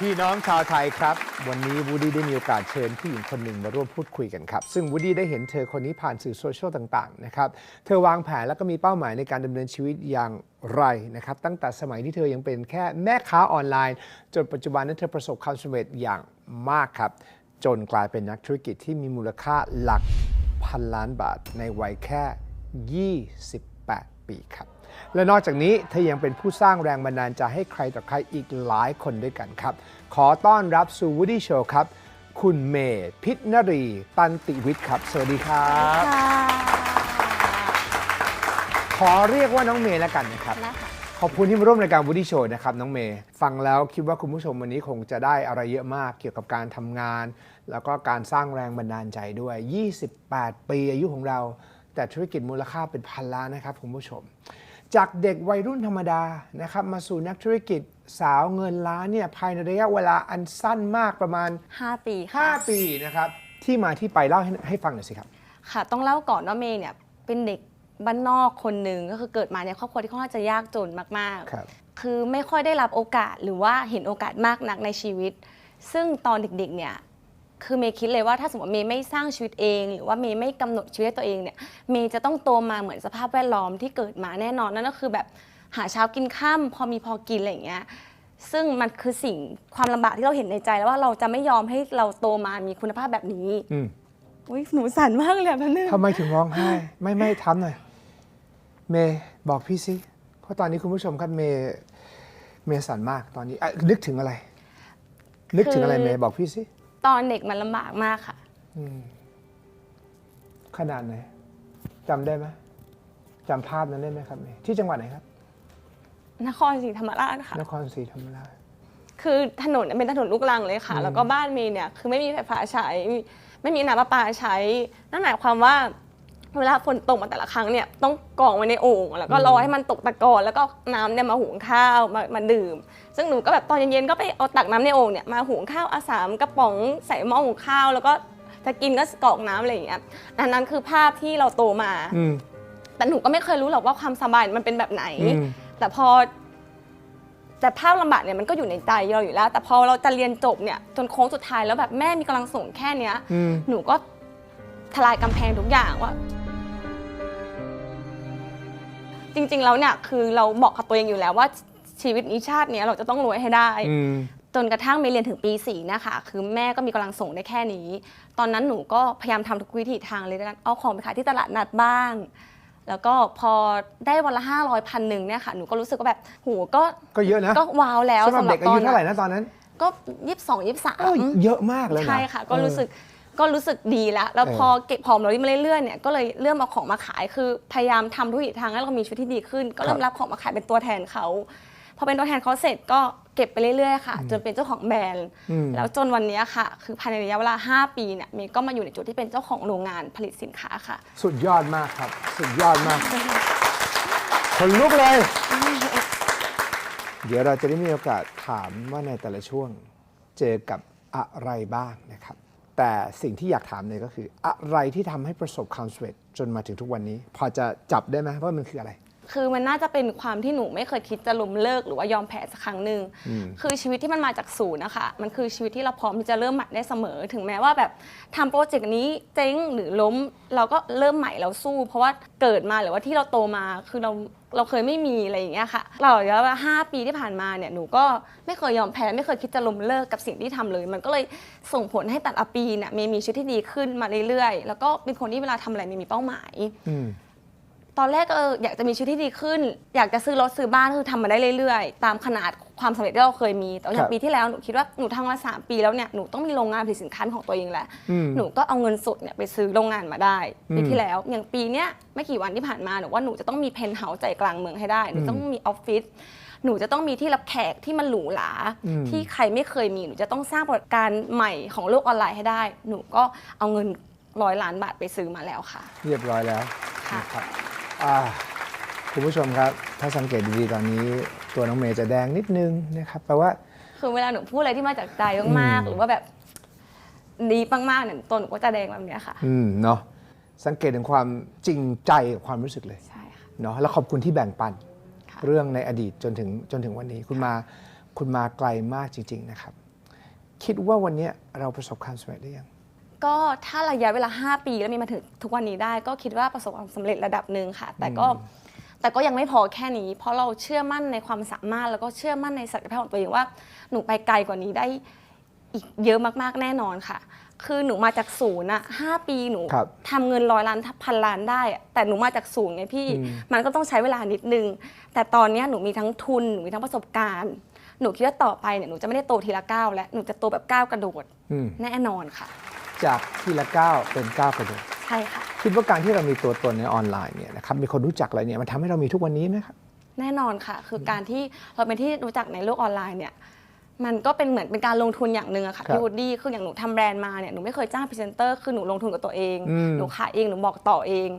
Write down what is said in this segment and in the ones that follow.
พี่น้องชาวไทยครับ วันนี้วูดี้ได้มีโอกาสเชิญผู้หญิงคนหนึ่งมาร่วมพูดคุยกันครับ ซึ่งวูดี้ได้เห็นเธอคนนี้ผ่านสื่อโซเชียลต่างๆนะครับ เธอวางแผนแล้วก็มีเป้าหมายในการดำเนินชีวิตอย่างไรนะครับ ตั้งแต่สมัยที่เธอยังเป็นแค่แม่ค้าออนไลน์ จนปัจจุบันนั้นเธอประสบความสำเร็จอย่างมากครับ จนกลายเป็นนักธุรกิจที่มีมูลค่าหลักพันล้านบาทในวัยแค่ 28 ปีครับ และนอกจากนี้เธอยังเป็นผู้สร้างแรงบันดาลใจให้ใครต่อใครอีกหลายคนด้วยกันครับ ขอต้อนรับสู่ Woody Show ครับ คุณเมย์พิษนรีตันติวิทย์ครับ สวัสดีครับ ขอเรียกว่าน้องเมย์แล้วกันนะครับนะคะขอบคุณที่มาร่วมรายการ Woody Show นะครับน้องเมย์ฟังแล้วคิดว่าคุณผู้ชมวันนี้คงจะได้อะไรเยอะมากเกี่ยวกับการทำงาน แล้วก็การสร้างแรงบันดาลใจด้วย 28 ปีอายุของเรา แต่ธุรกิจมูลค่าเป็นพันล้านนะครับคุณผู้ชม จากเด็กวัยรุ่นธรรมดานะครับมาสู่นักธุรกิจสาวเงินล้านเนี่ยภายในระยะเวลาอันสั้นมากประมาณ 5 ปีค่ะ 5 ปีนะครับที่มาที่ไปเล่าให้ให้ฟังหน่อยสิครับ ค่ะ ต้องเล่าก่อนว่าเมย์เนี่ยเป็นเด็กบ้านนอกคนหนึ่งก็คือเกิดมาในครอบครัวที่ค่อนข้างจะยากจนมากครับๆคือไม่ค่อยได้รับโอกาสหรือว่าเห็นโอกาสมากนักในชีวิต ซึ่งตอนเด็กๆเนี่ย คือเมย์คิดเลยว่าถ้าสมมติว่าเมย์ไม่สร้างชีวิตเอง หรือว่าเมย์ไม่กำหนดชีวิตตัวเองเนี่ยเมย์จะต้องโตมาเหมือนสภาพแวดล้อมที่เกิดมาแน่นอนนั่นก็คือแบบหาเช้ากินข้ามพอมีพอกินอะไรอย่างเงี้ยซึ่งมันคือสิ่งความลำบากที่เราเห็นในใจแล้วว่าเราจะไม่ยอมให้เราโตมามีคุณภาพแบบนี้อืมอุ้ยหนูสั่นมากเลยอะแป๊บนึงทำไมถึงร้องไห้ ไม่ไม่ทำหน่อยเมย์บอกพี่สิเพราะตอนนี้คุณผู้ชมครับเมย์เมย์สั่นมากตอนนี้อะนึกถึงอะไร นึกถึงอะไรเมย์บอกพี่สิ ตอนเด็กมันลำบากมากค่ะขนาดไหนจำได้ไหมจำภาพนั้นได้ไหมครับเมย์ที่จังหวัดไหนครับ นครศรีธรรมราชค่ะ นครศรีธรรมราช คือถนนเป็นถนนลูกรังเลยค่ะ แล้วก็บ้านเมย์เนี่ย คือไม่มีไฟฟ้าใช้ ไม่ไม่มีน้ำประปาใช้ นั่นหมายความว่า เวลาฝนตกมาแต่ละครั้งเนี่ยต้องกรองไว้ในโอ่งแล้วก็รอให้มันตกตะกอนแล้วก็น้ำเนี่ยมาหุงข้าวมามาดื่ม ซึ่งหนูก็แบบตอนเย็นๆก็ไปเอาตักน้ำในโอ่งเนี่ยมาหุงข้าวอาสามกระป๋องใส่หม้อหุงข้าว แล้วก็จะกินก็กรอกน้ำอะไรอย่างเงี้ยอันนั้นคือภาพที่เราโตมาอืมแต่หนูก็ไม่เคยรู้หรอกว่าความสบายมันเป็นแบบไหนอืมแต่พอแต่ภาพลำบากเนี่ยมันก็อยู่ในใจเราอยู่แล้ว แต่พอเราจะเรียนจบเนี่ยจนโค้งสุดท้ายแล้วแบบแม่มีกำลังส่งแค่เนี้ยอืมหนูก็ทลายกำแพงทุกอย่างว่า จริง ๆ แล้วเนี่ยคือเราบอกกับตัวเองอยู่แล้วว่าชีวิตนี้ชาติเนี้ยเราจะต้องรวยให้ได้ อืม จนกระทั่งเมย์เรียนถึงปีสี่นะคะคือแม่ก็มีกำลังส่งได้แค่นี้ ตอนนั้นหนูก็พยายามทำทุกวิถีทางเลยด้วยกันเอาของไปขายที่ตลาดนัดบ้าง แล้วก็พอได้วันละห้าร้อยพันหนึ่งเนี่ยค่ะหนูก็รู้สึกว่าแบบโหก็ก็เยอะนะก็ว้าวแล้วสำหรับเด็กอายุเท่าไหร่นะตอนนั้นก็ยี่สิบสองยี่สิบสาโอ้มยเยอะมากเลยนะใช่ค่ะ ก็เออรู้สึก ก็รู้สึกดีแล้ว แล้วเออพอเก็บหอมเรามาเรื่อยๆเนี่ยก็เลยเริ่มเอาของมาขายคือพยายามทำทุกวิถีทางให้เรามีชีวิตที่ดีขึ้น ก็เริ่มรับของมาขายเป็นตัวแทนเขาพอเป็นตัวแทนเขาเสร็จก็เก็บไปเรื่อยๆค่ะ จนเป็นเจ้าของแบรนด์อืมแล้วจนวันเนี้ยค่ะ คือภายในระยะเวลา 5 ปีเนี่ยเมย์ก็มาอยู่ในจุดที่เป็นเจ้าของโรงงานผลิตสินค้าค่ะ สุดยอดมากครับ สุดยอดมากคนลุกเลย เดี๋ยวเราจะได้มีโอกาสถามว่าในแต่ละช่วงเจอกับอะไรบ้างนะครับ แต่สิ่งที่อยากถามเลยก็คือ อะไรที่ทำให้ประสบความสำเร็จจนมาถึงทุกวันนี้ พอจะจับได้ไหมว่ามันคืออะไร คือมันน่าจะเป็นความที่หนูไม่เคยคิดจะล้มเลิกหรือว่ายอมแพ้สักครั้งหนึ่งคือชีวิตที่มันมาจากศูนย์นะคะมันคือชีวิตที่เราพร้อมที่จะเริ่มใหม่ได้เสมอ ถึงแม้ว่าแบบทำโปรเจกต์นี้เจ๊งหรือล้ม เราก็เริ่มใหม่เราสู้ เพราะว่าเกิดมาหรือว่าที่เราโตมาคือเราเราเคยไม่มีอะไรอย่างเงี้ยค่ะเราระยะเวลาห้าปีที่ผ่านมาเนี่ยหนูก็ไม่เคยยอมแพ้ไม่เคยคิดจะล้มเลิกกับสิ่งที่ทำเลย มันก็เลยส่งผลให้แต่ละปีเนี่ยเมย์มีชีวิตที่ดีขึ้นมาเรื่อยๆ แล้วก็เป็นคนที่เวลาทำอะไรเมย์มีเป้าหมายอืม ตอนแรกก็เอออยากจะมีชีวิตที่ดีขึ้น อยากจะซื้อรถซื้อบ้านคือทำมาได้เรื่อยๆ ตามขนาดความสำเร็จที่เราเคยมี แต่ว่าอย่าครังบปีที่แล้วหนูคิดว่าหนูทำมาสามปีแล้วเนี่ยหนูต้องมีโรงงานผลิตสินค้าเป็นของตัวเองแหละอืมหนูก็เอาเงินสดเนี่ยไปซื้อโรงงานมาได้ปีอืมที่แล้วอย่างปีเนี้ยไม่กี่วันที่ผ่านมาหนูว่าหนูจะต้องมีเพนท์เฮาส์ใจกลางเมืองให้ได้หนูต้องมีออฟฟิศหนูจะต้องมีที่รับแขกที่มันหรูหราอืม ที่ใครไม่เคยมีหนูจะต้องสร้างประสบการณ์ใหม่ของโลกออนไลน์ให้ได้ หนูก็เอาเงินร้อยล้านบาทไปซื้อมาแล้วค่ะ เรียบร้อยแล้วค่ะ นะครับอ่า คุณผู้ชมครับ ถ้าสังเกตดีๆตอนนี้ ตัวน้องเมย์จะแดงนิดนึงนะครับแปลว่า คือเวลาหนูพูดอะไรที่มาจากใจมากอืมๆหรือว่าแบบดีมากๆเนี่ยตัวหนูก็จะแดงแบบเนี้ยค่ะ อืมเนาะสังเกตถึงความจริงใจกับความรู้สึกเลยใช่ค่ะเนาะแล้วขอบคุณที่แบ่งปันค่ะเรื่องในอดีตจนถึงจนถึงวันนี้คุณมาคุณมาไกลมากจริง ๆ นะครับ คิดว่าวันเนี้ยเราประสบความสำเร็จหรือยัง ก็ถ้าระยะเวลา 5 ปีแล้วมีมาถึงทุกวันนี้ได้ ก็คิดว่าประสบความสำเร็จระดับหนึ่งค่ะ แต่ก็แต่ก็ยังไม่พอแค่นี้ เพราะเราเชื่อมั่นในความสามารถ แล้วก็เชื่อมั่นในศักยภาพของตัวเองว่าหนูไปไกลกว่านี้ได้อีกเยอะมากๆแน่นอนค่ะ คือหนูมาจากศูนย์อะห้าปีหนูครับ ทำเงินร้อยล้านพันล้านได้อะแต่หนูมาจากศูนย์ไงพี่อืมมันก็ต้องใช้เวลานิดนึง แต่ตอนเนี้ยหนูมีทั้งทุน หนูมีทั้งประสบการณ์ หนูคิดว่าต่อไปเนี่ยหนูจะไม่ได้โตทีละก้าวแล้ว หนูจะโตแบบก้าวกระโดดอืม แน่นอนค่ะ จากทีละก้าวเป็นก้าวกระโดดใช่ค่ะ คิดว่าการที่เรามีตัวตนในออนไลน์เนี่ยนะครับมีคนรู้จักเราเนี่ยมันทำให้เรามีทุกวันนี้ไหมครับ แน่นอนค่ะ คือการที่เราเป็นที่รู้จักในโลกออนไลน์เนี่ยมันก็เป็นเหมือนเป็นการลงทุนอย่างหนึ่งอะค่ะครับพี่วูดดี้คืออย่างหนูทำแบรนด์มาเนี่ยหนูไม่เคยจ้างพรีเซนเตอร์คือหนูลงทุนกับตัวเอง อืมหนูขายเองหนูบอกต่อเอง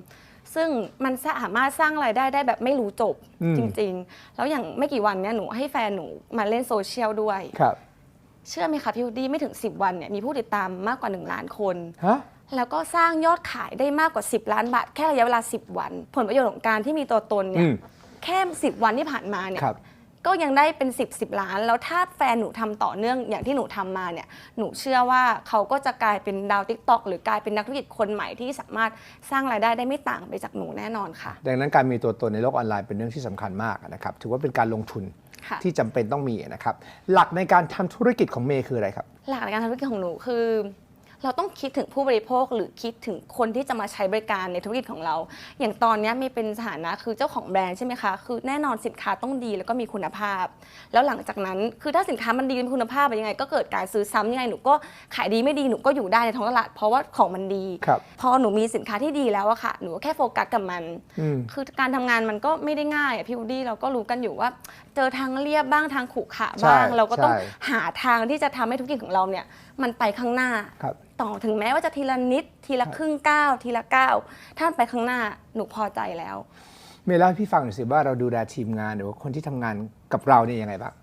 ซึ่งมันสามารถสร้างรายได้ได้แบบไม่รู้จบอืม จริง ๆ แล้วอย่างไม่กี่วันเนี่ยหนูให้แฟนหนูมาเล่นโซเชียลด้วย ครับ เชื่อไหมคะพี่วูดดี้ไม่ถึง 10 วันเนี่ยมีผู้ติดตามมากกว่า 1 ล้านคน ฮะ แล้วก็สร้างยอดขายได้มากกว่า 10 ล้านบาท แค่ระยะเวลา 10 วัน ผลประโยชน์ของการที่มีตัวตนเนี่อืยม แค่ 10 วันที่ผ่านมาเนี่ยครับ ก็ยังได้เป็น 10 10 ล้าน แล้วถ้าแฟนหนูทำต่อเนื่องอย่างที่หนูทำมาเนี่ยหนูเชื่อว่าเขาก็จะกลายเป็นดาวทิกตอกหรือกลายเป็นนักธุรกิจคนใหม่ที่สามารถสร้างรายได้ได้ไม่ต่างไปจากหนูแน่นอนค่ะ ดังนั้นการมีตัวตนในโลกออนไลน์เป็นเรื่องที่สำคัญมากนะครับ ถือว่าเป็นการลงทุน ค่ะ ที่จำเป็นต้องมีนะครับ หลักในการทำธุรกิจของเมย์คืออะไรครับ หลักในการทำธุรกิจของหนูคือ เราต้องคิดถึงผู้บริโภคหรือคิดถึงคนที่จะมาใช้บริการในธุรกิจของเรา อย่างตอนเนี้ยมีเป็นสถานะคือเจ้าของแบรนด์ใช่ไหมคะ คือแน่นอนสินค้าต้องดีแล้วก็มีคุณภาพ แล้วหลังจากนั้นคือถ้าสินค้ามันดีมีคุณภาพเป็นยังไง ก็เกิดการซื้อซ้ำยังไงหนูก็ขายดีไม่ดีหนูก็อยู่ได้ในท้องตลาดเพราะว่าของมันดีครับพอหนูมีสินค้าที่ดีแล้วอะค่ะ หนูก็แค่โฟกัสกับมันอืมคือการทำงานมันก็ไม่ได้ง่ายอะพี่วูดดี้เราก็รู้กันอยู่ว่า เจอทางเรียบบ้างทางขรุขระบ้างใช่เราก็ต้องใช่หาทางที่จะทำให้ธุรกิจของเราเนี่ยมันไปข้างหน้า ครับ ต่อถึงแม้ว่าจะทีละนิด ทีละครึ่งก้าวทีละก้าวถ้ามันไปข้างหน้าหนูพอใจแล้ว เมย์เล่าให้พี่ฟังหน่อยสิว่าเราดูแลทีมงานหรือว่าคนที่ทำงานกับเราเนี่ยยังไงบ้าง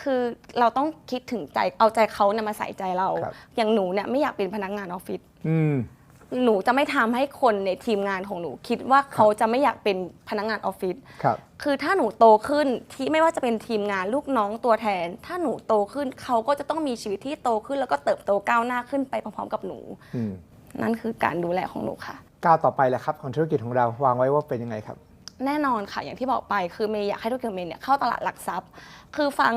คือเราต้องคิดถึงใจเอาใจเขาเนี่ยมาใส่ใจเรา ครับ อย่างหนูเนี่ยไม่อยากเป็นพนักงานออฟฟิศ อืม หนูจะไม่ทำให้คนในทีมงานของหนู คิดว่าเขาจะไม่อยากเป็นพนักงานออฟฟิศครับคือถ้าหนูโตขึ้นที่ไม่ว่าจะเป็นทีมงานลูกน้องตัวแทน ถ้าหนูโตขึ้นเขาก็จะต้องมีชีวิตที่โตขึ้น แล้วก็เติบโตก้าวหน้าขึ้นไปพร้อมๆ กับหนูอืมนั่นคือการดูแลของหนูค่ะก้าวต่อไปแหละครับของธุรกิจของเราวางไว้ว่าเป็นยังไงครับ แน่นอนค่ะอย่างที่บอกไปคือเมย์อยากให้ธุรกิจของเมย์เนี่ยเข้าตลาดหลักทรัพย์ คือฟัง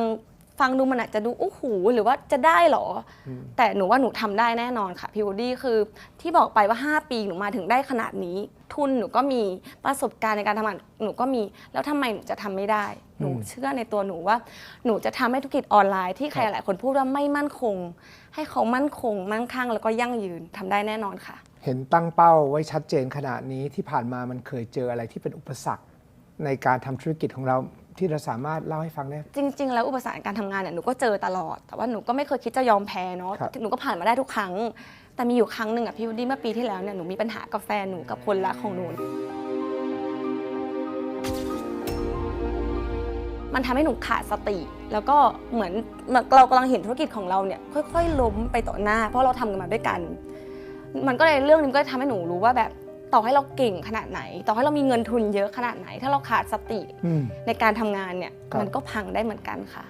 ฟังดูมันอาจจะดูอู้หูหรือว่าจะได้เหรออแต่หนูว่าหนูทำได้แน่นอนค่ะพี่วูดดี้คือที่บอกไปว่า 5 ปีหนูมาถึงได้ขนาดนี้ ทุนหนูก็มีประสบการณ์ในการทำงานหนูก็มี แล้วทำไมหนูจะทำไม่ได้ หนูเชื่อในตัวหนูว่า หนูจะทำให้ธุรกิจออนไลน์ที่ใครครับหลายคนพูดว่าไม่มั่นคง ให้เขามั่นคง มั่งคั่งแล้วก็ยั่งยืนทำได้แน่นอนค่ะ เห็นตั้งเป้าไว้ชัดเจนขนาดนี้ที่ผ่านมามันเคยเจออะไรที่เป็นอุปสรรคในการทำธุรกิจของเรา ที่เราสามารถเล่าให้ฟังได้ จริง ๆ แล้วอุปสรรคการทำงานเนี่ยหนูก็เจอตลอด แต่ว่าหนูก็ไม่เคยคิดจะยอมแพ้เนาะครับ หนูก็ผ่านมาได้ทุกครั้ง แต่มีอยู่ครั้งหนึ่งอะพี่วูดดี้เมื่อปีที่แล้วเนี่ยหนูมีปัญหากับแฟนหนูกับคนรักของหนูมันทำให้หนูขาดสติ แล้วก็เหมือนเหมือนเรากำลังเห็นธุรกิจของเราเนี่ยค่อย ๆ ล้มไปต่อหน้า เพราะเราทำกันมาด้วยกัน มันก็เลยเรื่องนี้มันก็ทำให้หนูรู้ว่าแบบ ต่อให้เราเก่งขนาดไหน ต่อให้เรามีเงินทุนเยอะขนาดไหน ถ้าเราขาดสติอืม ในการทำงานเนี่ยครับ มันก็พังได้เหมือนกันค่ะ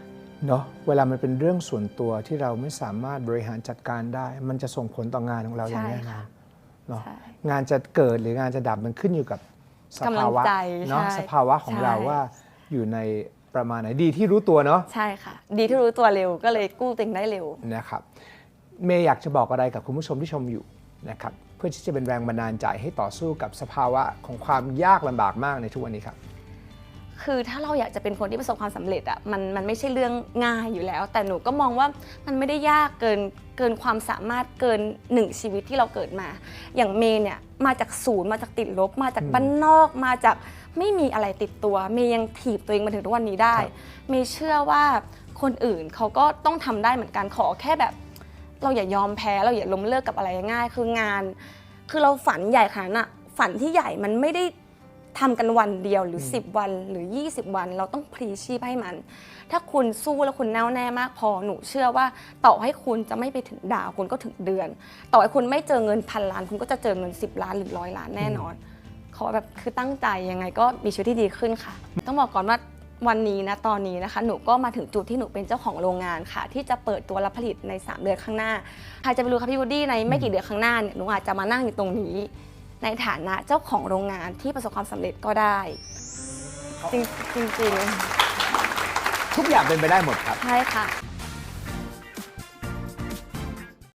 เนาะเวลามันเป็นเรื่องส่วนตัวที่เราไม่สามารถบริหารจัดการได้ มันจะส่งผลต่องานของเราอย่างใช่แน่นอค่ะนเนาะใช่ งานจะเกิดหรืองานจะดับมันขึ้นอยู่กับสกำลัภางวะใจเนาะใช่สภาวะของใช่ เราว่าอยู่ในประมาณไหนดีที่รู้ตัวเนาะใช่ค่ะ ดีที่รู้ตัวเร็วก็เลยกู้ตัวเองได้เร็ว นะครับเมย์อยากจะบอกอะไรกับคุณผู้ชมที่ชมอยู่นะครับเพื่อที่จะเป็นแรงบันดาลใจให้ต่อสู้กับสภาวะของความยากลำบากมากในทุกวันนี้ครับคือถ้าเราอยากจะเป็นคนที่ประสบความสำเร็จอะมันมันไม่ใช่เรื่องง่ายอยู่แล้ว แต่หนูก็มองว่ามันไม่ได้ยากเกินเกินความสามารถเกินหนึ่งชีวิตที่เราเกิดมา อย่างเมย์เนี่ยมาจากศูนย์มาจากติดลบ มาจากบ้านนอกมาจากไม่มีอะไรติดตัว เมย์ยังถีบตัวเองมาถึงทุกวันนี้ได้ครับเมย์เชื่อว่าคนอื่นเขาก็ต้องทำได้เหมือนกันขอแค่แบบ เราอย่ายอมแพ้เราอย่าล้มเลิกกับอะไรง่ายๆคืองาน คือเราฝันใหญ่ขนาดนั้นอะฝันที่ใหญ่มันไม่ได้ทำกันวันเดียวหรือ 10 วันหรือ 20 วัน เราต้องพลีชีพให้มัน ถ้าคุณสู้แล้วคุณแน่วแน่มากพอหนูเชื่อว่าต่อให้คุณจะไม่ไปถึงดาวคุณก็ถึงเดือน ต่อให้คุณไม่เจอเงินพันล้าน คุณก็จะเจอเงิน 10 ล้านหรือร้อยล้านแน่นอนเขาแบบคือตั้งใจยังไงก็มีชีวิตที่ดีขึ้นค่ะ ต้องบอกก่อนว่า วันนี้นะตอนนี้นะคะ หนูก็มาถึงจุดที่หนูเป็นเจ้าของโรงงานค่ะ ที่จะเปิดตัวรับผลิตใน 3 เดือนข้างหน้าใครจะไปรู้ครับพี่วูดดี้ในไม่กี่เดือนข้างหน้าเนี่ยหนูอาจจะมานั่งอยู่ตรงนี้ ในฐานะเจ้าของโรงงานที่ประสบความสำเร็จก็ได้ จริงจริงทุกอย่างเป็นไปได้หมดครับๆใช่ค่ะ